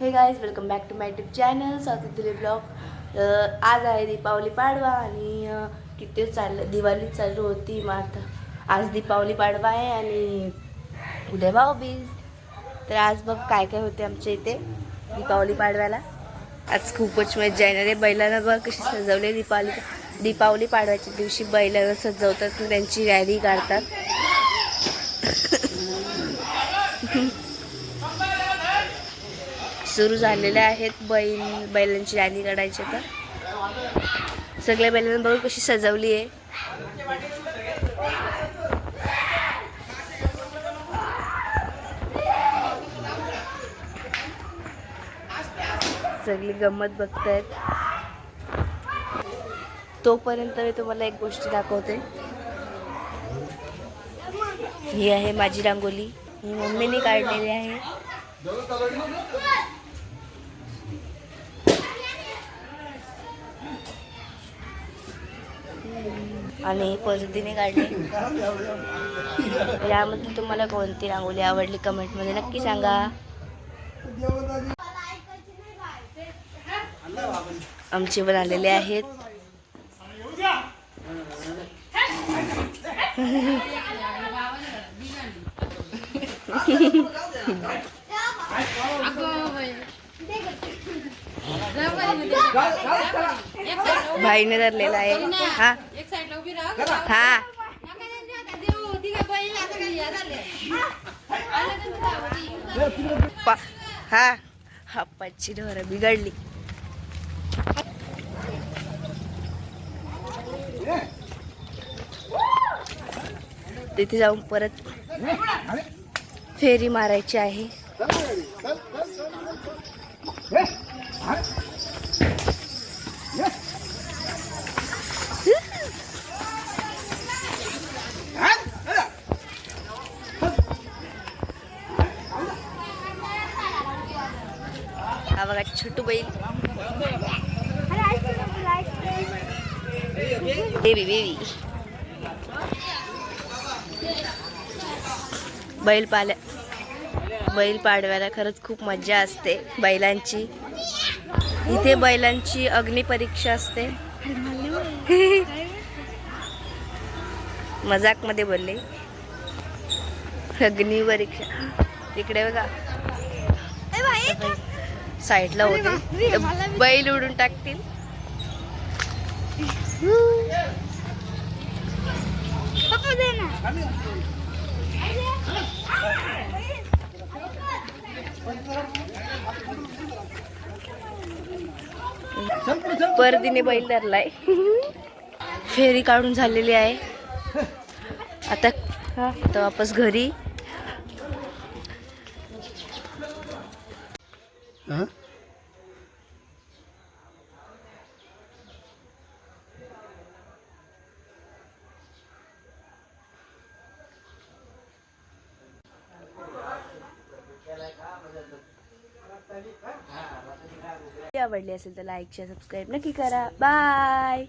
Hey guys welcome back to my tube channel south दिले blog आज आहे दीपावली पाडवा आणि uh, किती चाललं दिवाळी चालू होती मग आता आज दीपावली पाडवा आहे आणि उद्या भाऊबीज. तर आज बघ काय काय होते आमच्या इथे दीपावली पाडव्याला. आज खूपच मजा येणार आहे. बैलांना बघ कशी सजवले दीपावली दीपावली पाडव्याच्या दिवशी बैलांना सजवतात त्यांची रॅली काढतात. सुरू झालेल्या आहेत बैल बैलांची राणी काढायची तर सगळ्या बैलांना बघू कशी सजवली आहे. सगळी गंमत बघतायत. तोपर्यंत मी तुम्हाला एक गोष्ट दाखवते. ही आहे माझी रांगोली. ही मम्मीने काढलेली आहे. आणि पद्धतीने काढले. यामध्ये तुम्हाला कोणती रांगोळी आवडली कमेंटमध्ये नक्की सांगा. आमचे पण आलेले आहेत. भाईने धरलेला आहे. हा. एक उभी हा हा. हापाची ढोरं बिघडली. तिथे जाऊन परत फेरी मारायची आहे. बघा छोटू बैल. बेबी बेबी बैल पाल्या बैल पाडव्याला खरंच खूप मजा असते. बैलांची. इथे बैलांची अग्निपरीक्षा असते. मजाकमध्ये बोलले. अग्निपरीक्षा तिकडे बघा. साईडला होते. बैल उडून टाकतील. परदीने बैल धरलाय. फेरी काढून झालेली आहे. आता आता वापस घरी. आवडली असेल तर लाईक शेअर सबस्क्राईब नक्की करा. बाय